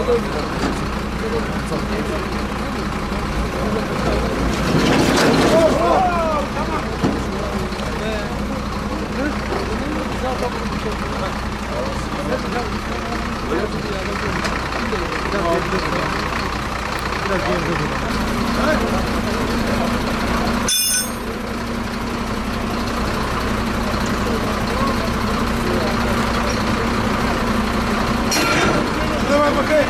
Thank you. Biraz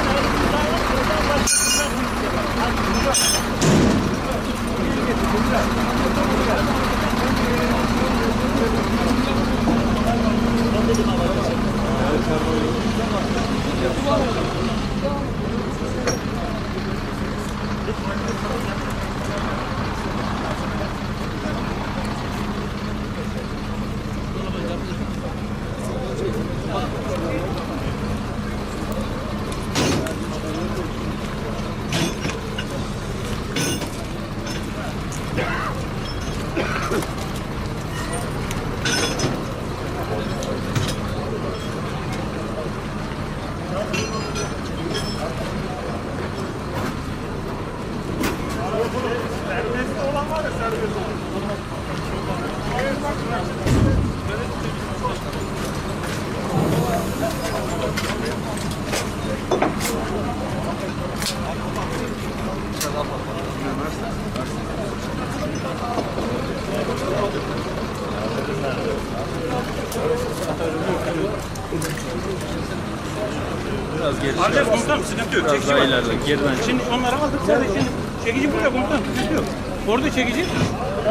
geri Alacağız komutanım sıkıntı yok. Biraz Çekici daha var. ileride. Geriden çık. Şimdi onları aldık sadece şimdi çekici burada komutanım sıkıntı yok. Orada çekici.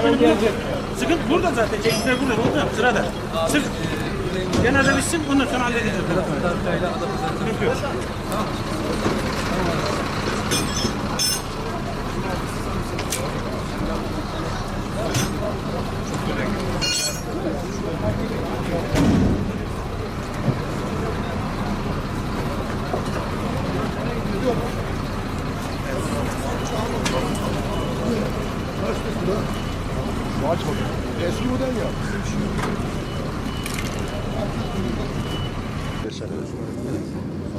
Şimdi burada. Sıkıntı burada zaten çekiciler burada komutanım sırada. Sık. Cenaze bitsin ondan sonra halledeceğiz. Sıkıntı yok. Eski model ya.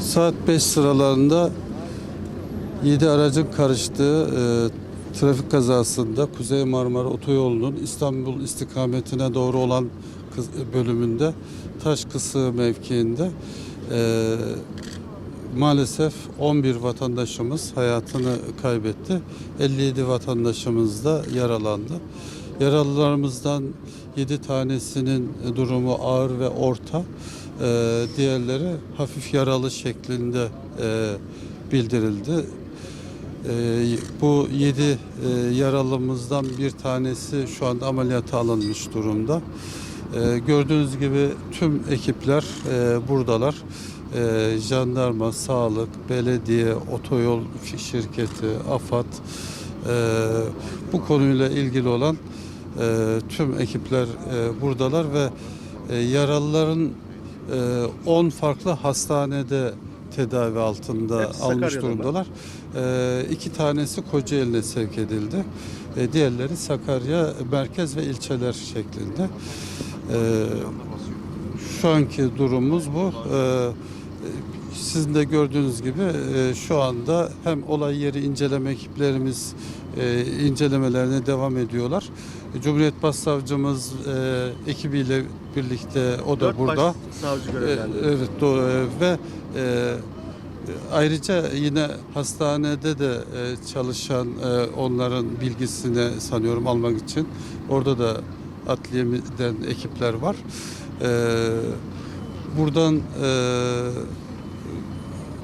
Saat 5 sıralarında 7 aracın karıştığı e, trafik kazasında Kuzey Marmara Otoyolu'nun İstanbul istikametine doğru olan bölümünde Taş Kısığı mevkiinde e, maalesef 11 vatandaşımız hayatını kaybetti. 57 vatandaşımız da yaralandı. Yaralılarımızdan 7 tanesinin durumu ağır ve orta. Ee, diğerleri hafif yaralı şeklinde e, bildirildi. Ee, bu 7 yaralımızdan bir tanesi şu anda ameliyata alınmış durumda. Ee, gördüğünüz gibi tüm ekipler e, buradalar. Ee, jandarma, sağlık, belediye, otoyol şirketi, AFAD e, bu konuyla ilgili olan e, tüm ekipler e, buradalar ve e, yaralıların e, 10 farklı hastanede tedavi altında Hepsi almış Sakarya'da durumdalar. E, iki tanesi Kocaeli'ne sevk edildi. E, diğerleri Sakarya merkez ve ilçeler şeklinde. E, şu anki durumumuz bu. E, sizin de gördüğünüz gibi e, şu anda hem olay yeri inceleme ekiplerimiz e, incelemelerine devam ediyorlar. Cumhuriyet Başsavcımız e, ekibiyle birlikte o da Dört burada. savcı E, görevlendirildi. evet doğru E, ve e, ayrıca yine hastanede de e, çalışan e, onların bilgisini sanıyorum almak için orada da adliyemizden ekipler var. E, buradan e,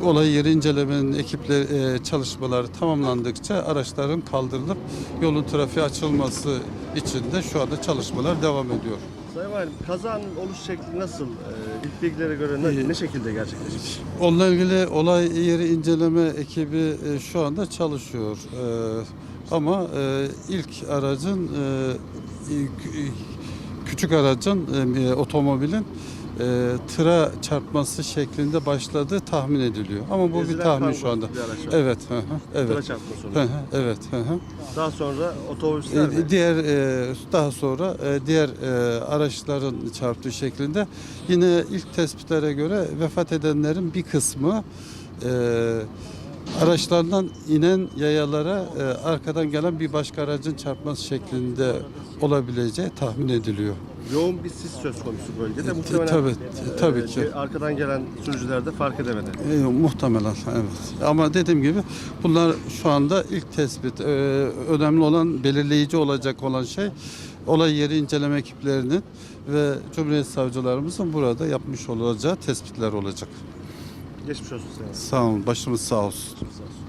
olay yeri incelemenin ekipleri e, çalışmaları tamamlandıkça araçların kaldırılıp yolun trafiğe açılması için de şu anda çalışmalar devam ediyor. Sayın Valim, kazanın oluş şekli nasıl? Ee, ilk bilgilere göre ne, Ee, ne şekilde gerçekleşmiş? Onunla ilgili olay yeri inceleme ekibi e, şu anda çalışıyor. E, ama e, ilk aracın e, ilk- küçük aracın e, otomobilin e, tıra çarpması şeklinde başladığı tahmin ediliyor. Ama bu bir Ezilen tahmin şu anda. bir araç var. Evet, hı hı, Tıra evet. çarpma Hı sonucu. hı, Evet, hı hı. Daha sonra otobüsler mi? E, Diğer e, daha sonra e, diğer e, araçların çarptığı şeklinde yine ilk tespitlere göre vefat edenlerin bir kısmı e, Araçlardan inen yayalara e, arkadan gelen bir başka aracın çarpması şeklinde olabileceği tahmin ediliyor. Yoğun bir sis söz konusu bölgede. E, Muhtemelen tabii, e, tabii ki. arkadan gelen sürücüler de fark edemedi. E, muhtemelen evet. Ama dediğim gibi bunlar şu anda ilk tespit. E, önemli olan belirleyici olacak olan şey olay yeri inceleme ekiplerinin ve Cumhuriyet savcılarımızın burada yapmış olacağı tespitler olacak. Geçmiş olsun sana. Sağ olun. Başımız sağ olsun. Sağ olsun.